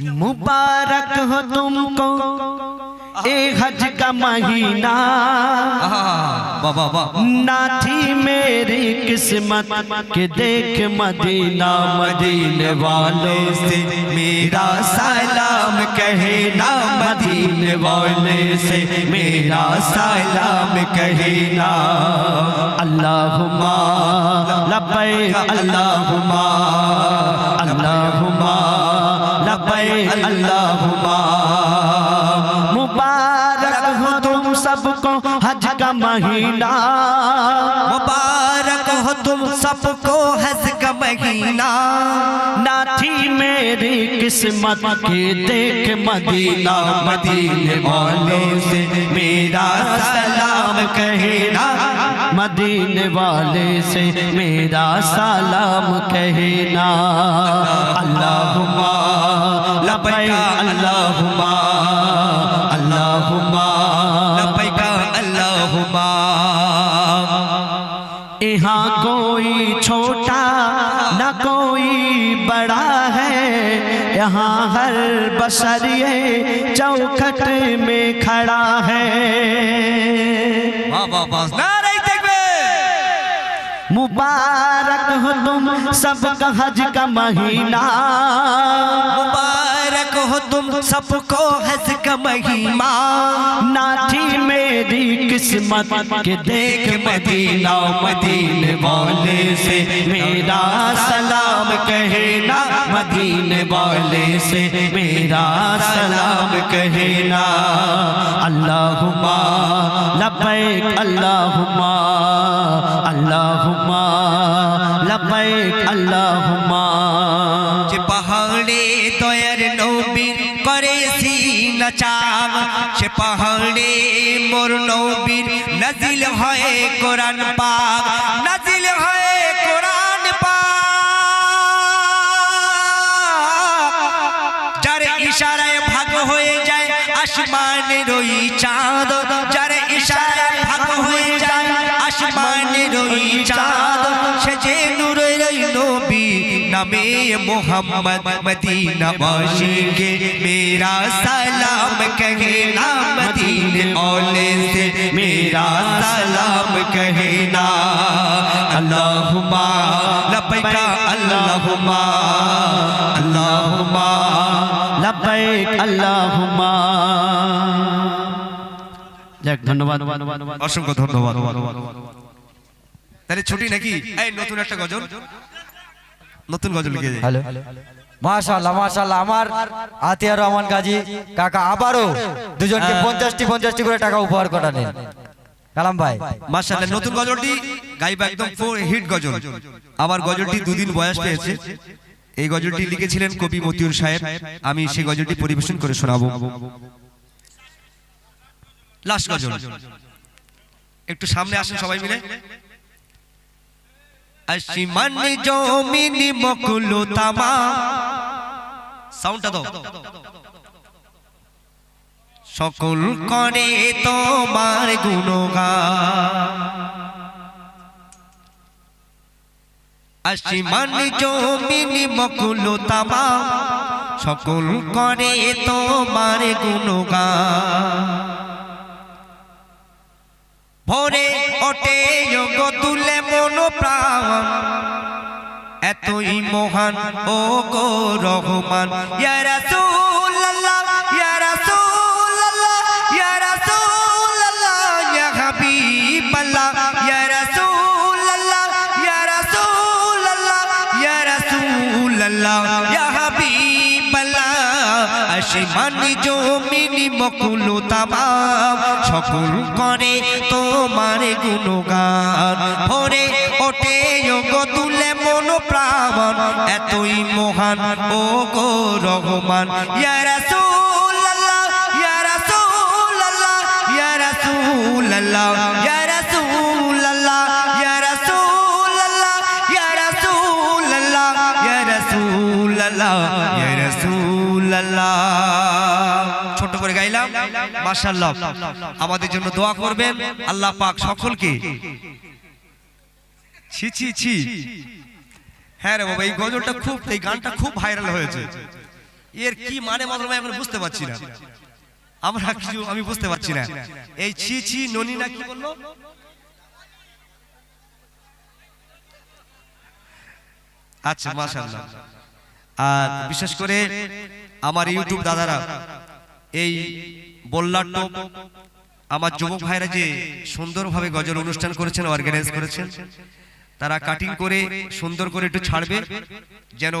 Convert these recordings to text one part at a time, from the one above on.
مبارک ہو تم کو۔ اے حج کا مہینہ۔ نہ تھی میری قسمت کہ دیکھ مدینہ مدین والوں سے۔ میرا سلام کہنا مدینے والے سے۔ میرا سلام کہنا اللہم، لبیک، اللہم۔ سب کو حج کا مہینہ مبارک ہو تم سب کو حج کا مہینہ ناتھی میری قسمت کی دیکھ مدینہ مدینہ والے سے میرا سلام کہنا مدینہ والے سے میرا سلام کہنا اللہم لبیک اللہم چھوٹا نہ کوئی بڑا ہے۔ یہاں ہر بسر یہ چوکھٹ میں کھڑا ہے۔ مبارک ہو تم سب کا حج کا مہینہ۔ مبارک۔ کہو تم سب کو حض کا مہیما ناٹھی میری قسمت کے دیکھ مدینہ مدین والے سے میرا سلام کہنا۔ مدین والے سے میرا سلام کہنا۔ اللہم، لبیک، اللہم اللہم، لبیک، اللہم۔ পাহাড়ে, মোর নবীর নাজিল হয় কোরআন পাক। নাজিল হয় কোরআন পাক। যার ইশারায় ভাগ হয়ে যায় আসমানের ওই চাঁদ, যার ইশারায় नमे मोहम्मद मदीना के मेरा सलाम कहना मदीन ओले से मेरा सलाम कहना अल्लाहुमा लबैका अल्लाहुमा अल्लाहुमा লব্বাইক আল্লাহুমা যাক ধন্যবাদ অসংখ্য ধন্যবাদ তাহলে ছুটি নাকি এই নতুন একটা গজল নতুন গজল লিখে যাই হ্যালো। মাশাআল্লাহ মাশাআল্লাহ আমার আতিয়ার রহমান গাজী কাকা আবারও দুজনকে পঞ্চাশটি পঞ্চাশটি করে টাকা উপহার করা নেন কালাম ভাই। মাশাআল্লাহ নতুন গজলটি গাইবা একদম ফোর হিট গজল। আমার গজলটি দুদিন বয়স পেয়েছে। এই গজলটি লিখেছিলেন কবি মতিউর সাহেব। আমি সেই গজলটি পরিবেশন করে শোনাবো। লাস্ট গজল। একটু সামনে আসেন সবাই মিলে। আসমান জমিন মকুলো তামা সাউন্ডটা দাও সকল করে তোমার গুণগান আসমান জমিন মকুলো তামা সকল করে তোমার গুণগান ভোরে ওঠে যোগ তুলে মন প্রাণ। এতই মহান ও গো রহমান। ইয়া ইয়া ইয়া ইয়া ইয়া ইয়া ইয়া ইয়া হাবিবাল্লাহ। আসমান জমিনি মকুলো তামাম, সকল করে তোমার গুণগান। ভরে ওঠে গো তুলে মন প্রাণ এতই মহান, ও গো রহমান। ইয়া রাসূলুল্লাহ ইয়া রাসূলুল্লাহ। করে গাইলাম। মাশাআল্লাহ। আমাদের জন্য দোয়া করবেন। আল্লাহ পাক সকলকে ছি ছি ছি। হ্যাঁ রে বাবা, এই গজলটা খুব এই গানটা খুব ভাইরাল হয়েছে। এর কি মানে আমি এখন বুঝতে পারছি না। আমরা কিছু আমি বুঝতে পারছি না। এই ছি ছি, ননি না কি বলল? আচ্ছা মাশাআল্লাহ। আর বিশেষ করে আমার ইউটিউব দাদারা এই বল্লার টোপ আমার যুবক ভাইরা যে সুন্দরভাবে গজল অনুষ্ঠান করেছেন অর্গানাইজ করেছেন তারা কাটিং করে সুন্দর করে একটু ছাড়বে যেন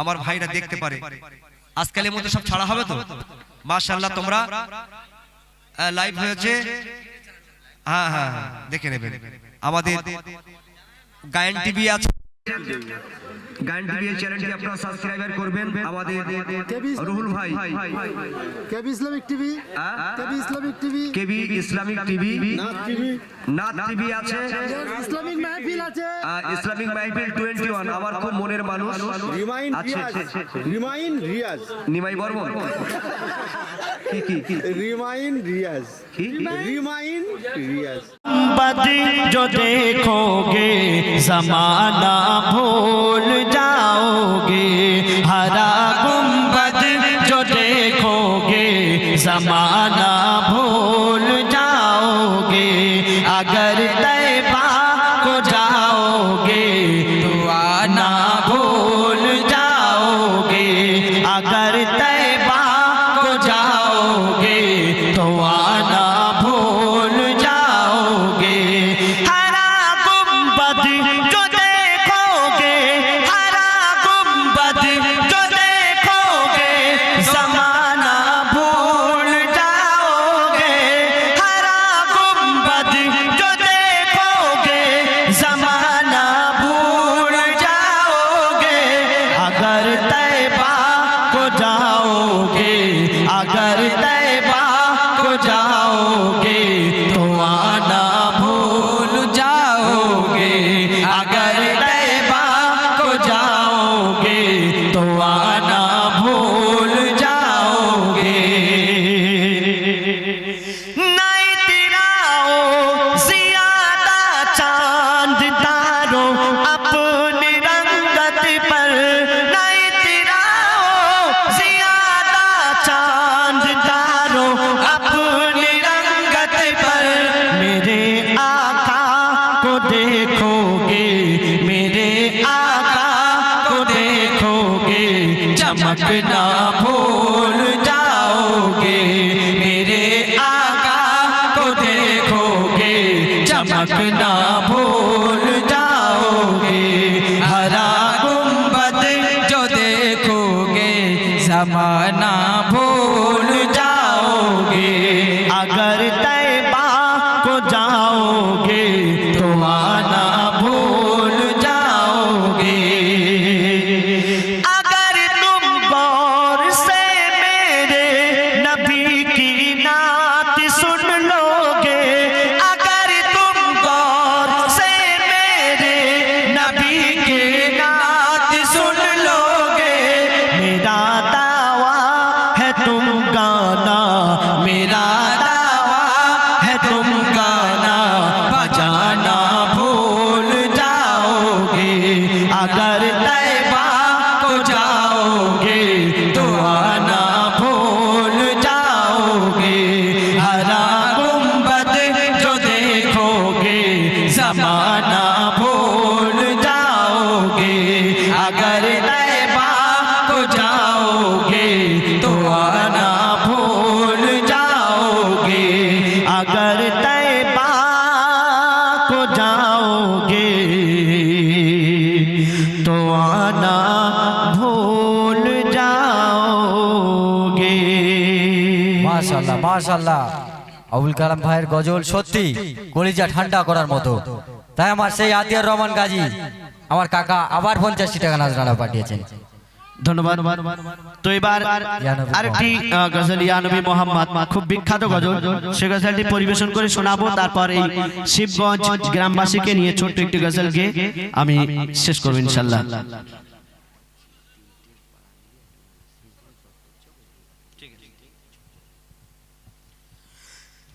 আমার ভাইরা দেখতে পারে। আজকালের মধ্যে সব ছাড়া হবে তো? মাশাআল্লাহ তোমরা লাইভ হয়েছে। হ্যাঁ হ্যাঁ হ্যাঁ, দেখে নেবেন। আমাদের গায়ন টিভি আছে। গায়ন টিভি চ্যানেলটি আপনারা সাবস্ক্রাইবার করবেন। আমাদের রুহুল ভাই। K B Islamic TV? K B Islamic TV? K B Islamic TV. Nath TV. আছে। ইসলামিক মাহফিল আছে। ইসলামিক মাইফিল টোয়েন্টি ওয়ান আমার খুব মনের মানুষ রিমাইন আছে রিয়াজ রিমাইন রিয়াজ নিমাই বর্মন কি কি কি রিমাইন রিয়াজ কি রিমাইন রিয়াজ बद जो देखोगे जमाना भूल जाओगे हरा गुम्बद जो देखोगे जमाना अगर तैबा মাশাল্লাহ আবুল কালাম ভাইয়ের গজল সত্যি কলিজা ঠান্ডা করার মতো। তাই আমার সেই আতিয়ার রহমান গাজী আমার কাকা আবার পঞ্চাশটি টাকা নাজরানা পাঠিয়েছেন। ধন্যবাদ। তো এবার ইয়ানবী আরেকটি গজল ইয়ানবী মোহাম্মদ খুব বিখ্যাত গজল। সে গজলটি পরিবেশন করে শোনাবো। তারপর এই শিবগঞ্জ গ্রামবাসীকে নিয়ে ছোট্ট একটি গজল গেয়ে আমি শেষ করব ইনশাল্লাহ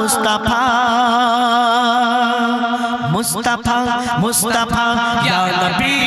মুস্তাফা মুস্তাফা মুস্তাফা ইয়া নবী।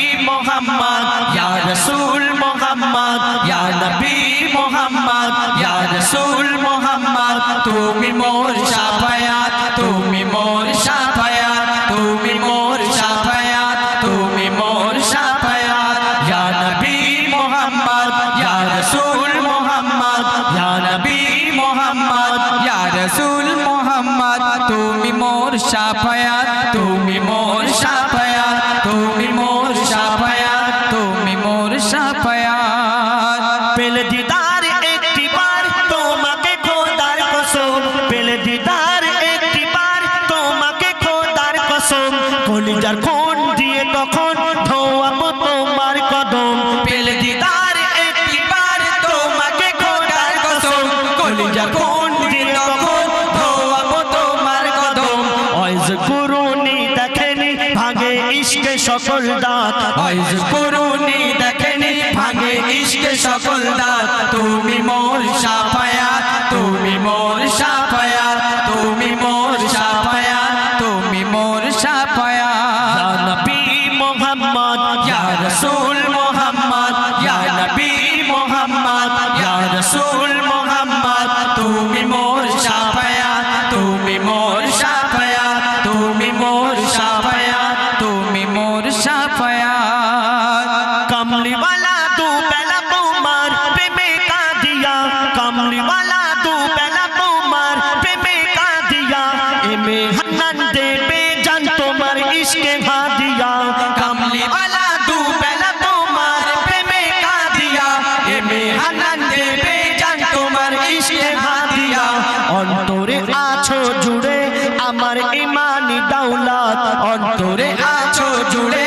ইমানি দাওলাত অন্তরে আছো জুড়ে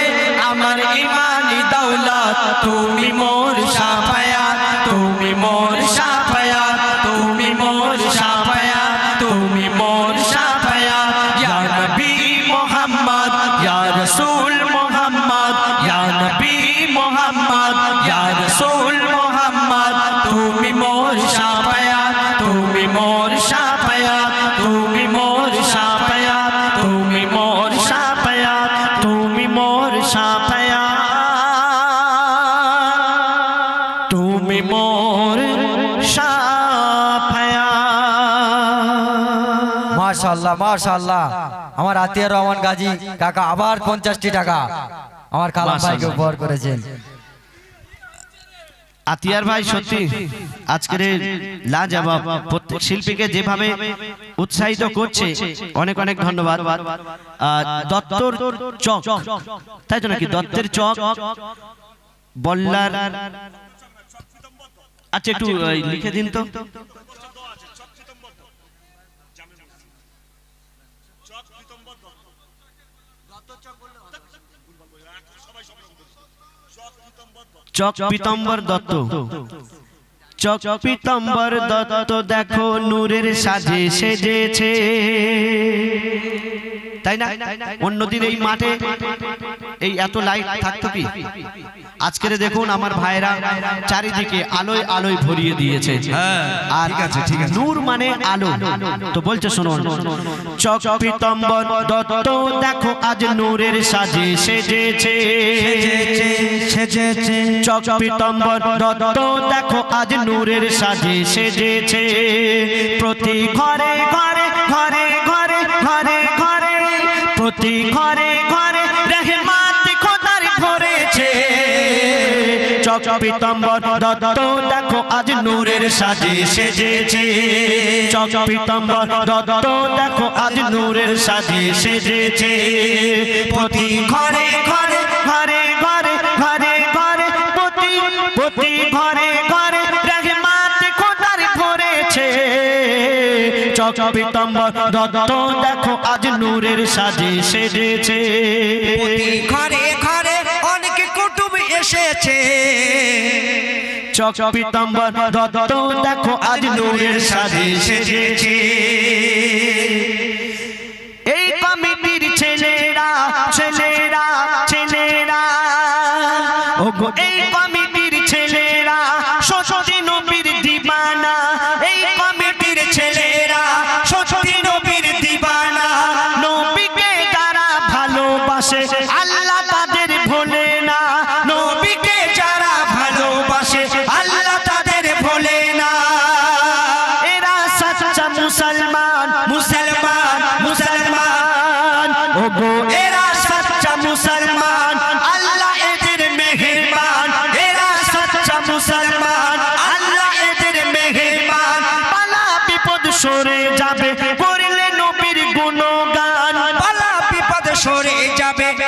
আমার ইমানি দাওলাত তুমি মোর সাফায়া তুমি মোর সাফায়াত। তুমি মোর মাশাল্লাহ মাশাল্লাহ আমার আতিয়ার রহমান গাজী কাকা আবার পঞ্চাশটি টাকা। আমার কালাম ভাইকে উপহার করেছেন। আতিয়ার ভাই সত্যি আজকের লাজবাব প্রত্যেক শিল্পীকে যেভাবে উৎসাহিত করছে অনেক অনেক ধন্যবাদ। দত্তর চক। তাই তো নাকি? দত্তের চক। বল্লার আচ্ছা একটু আহ, লিখে দিন তো। চক পিতম্বর দত্ত। চক পিতম্বর দত্ত দেখো নূরের সাজে সেজেছে। তাই না? অন্যদিন এই মাঠে এই এত লাইট থাকতো কি? আজকের দেখুন আমার ভাইরা চারিদিকে আলোয় আলোয় ভরিয়ে দিয়েছে। হ্যাঁ, আর ঠিক আছে, ঠিক আছে। নূর মানে আলো। তো বলছে শুনুন। চক পিতম্বর দত্ত দেখো আজ নূরের সাজে সেজেছে। চক পিতম্বর দত্ত দেখো আজ নূরের সাজে সেজেছে। প্রতি ঘরে ঘরে ঘরে ঘরে ঘরে ঘরে প্রতি ঘরে ঘরে চক পিতম্বর দত্ত, দেখো আজ নূরের সাজে সেজেছে। চক পিতম্বর দত্ত, দেখো আজ নূরের সাজে সেজেছে। প্রতি ঘরে ঘরে ঘরে ঘরে ঘরে ঘরে, প্রতি প্রতি ঘরে ঘরে রহমাত খোদার ভরেছে চক পিতম্বর দত্ত, দেখো আজ নূরের সাজে সেজেছে। ঘরে ঘরে কুটুম এসেছে। চক পিতম্বর দত্ত দেখো আজ নূরের সাজে সেজেছে এই কমিটির ছেলেরা ছেলেরা ছেলেরা। ওগো এই কমিটির ছেলেরা সত্যি নবীর দিবানা।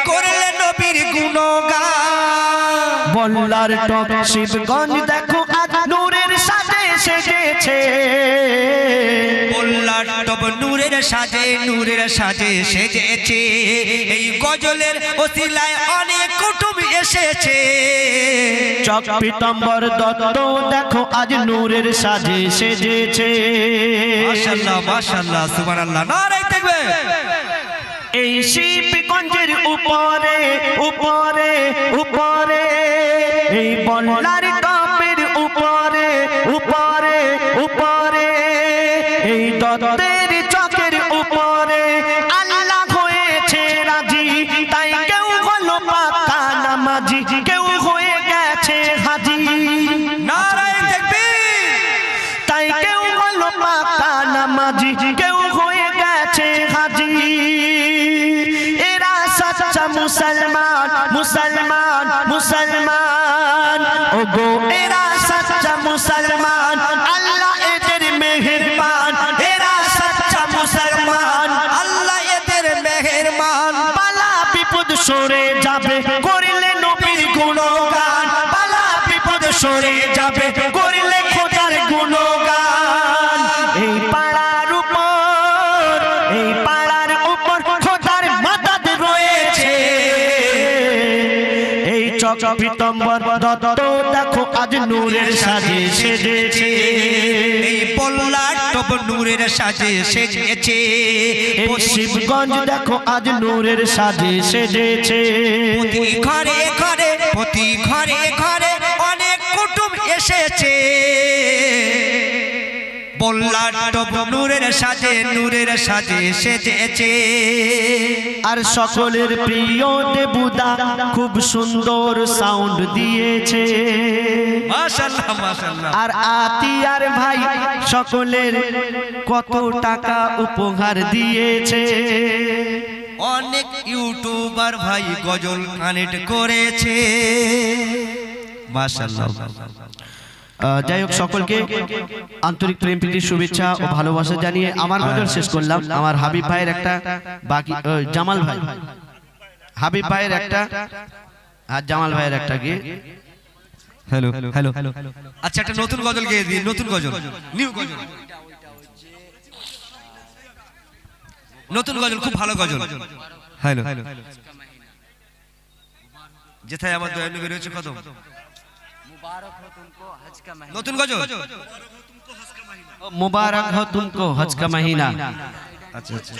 করলে নবীর গুণগান। বল্লার টক শিবগঞ্জ দেখো আজ নূরের সাথে সেজেছে। নূরের সাজে নূরের সাজে সেজেছে। এই গজলের ওসিলায় অনেক কুটুম এসেছে। চক পিতম্বর দত্ত দেখো আজ নূরের সাজে সেজেছে। মাশাআল্লাহ মাশাআল্লাহ সুবহানাল্লাহ নারাই দেখবে এই শিবগঞ্জের উপরে উপরে উপরে এই বল্লার সরে যাবে। করিলে নবীর গুণগান পালা বিপদ সরে যাবে। করিলে খোদার গুণগান। এই পাড়ার উপর, এই পাড়ার উপর খোদার মাদাদ রয়েছে। এই চক পিতম্বর দত্ত দেখো, আজ নূরের সাজে সেজেছে। তব নূরের সাজে সেজেছে পশ্চিমগঞ্জ শিবগঞ্জ দেখো আজ নূরের সাজে সেজেছে। বল্লার নূরের সাজে নূরের সাজে সেজেছে। আর সকলের প্রিয় দেবুদা খুব সুন্দর সাউন্ড দিয়েছে। মাশাআল্লাহ মাশাআল্লাহ। আর আতিয়ার ভাই সকলের কত টাকা উপহার দিয়েছে। অনেক ইউটিউবার ভাই গজল কানেক্ট করেছে। মাশাআল্লাহ। যাই হোক সকলকে আন্তরিক প্রেম প্রীতির শুভেচ্ছা ও ভালোবাসা জানিয়ে আমার গজল শেষ করলাম। আমার হাবিব ভাইয়ের একটা বাকি জামাল ভাই। হাবিব ভাইয়ের একটা আর জামাল ভাইয়ের একটা গিয়ে। হ্যালো হ্যালো আচ্ছা একটা নতুন গজল গেয়ে দিন নতুন গজল। নিউ গজল। নতুন গজল খুব ভালো গজল। হ্যালো যেথায় আমার দয়ালু বেরিয়েছে কত নতুন গজল মুবারক হো তুমকো হজ কা মহিনা আচ্ছা আচ্ছা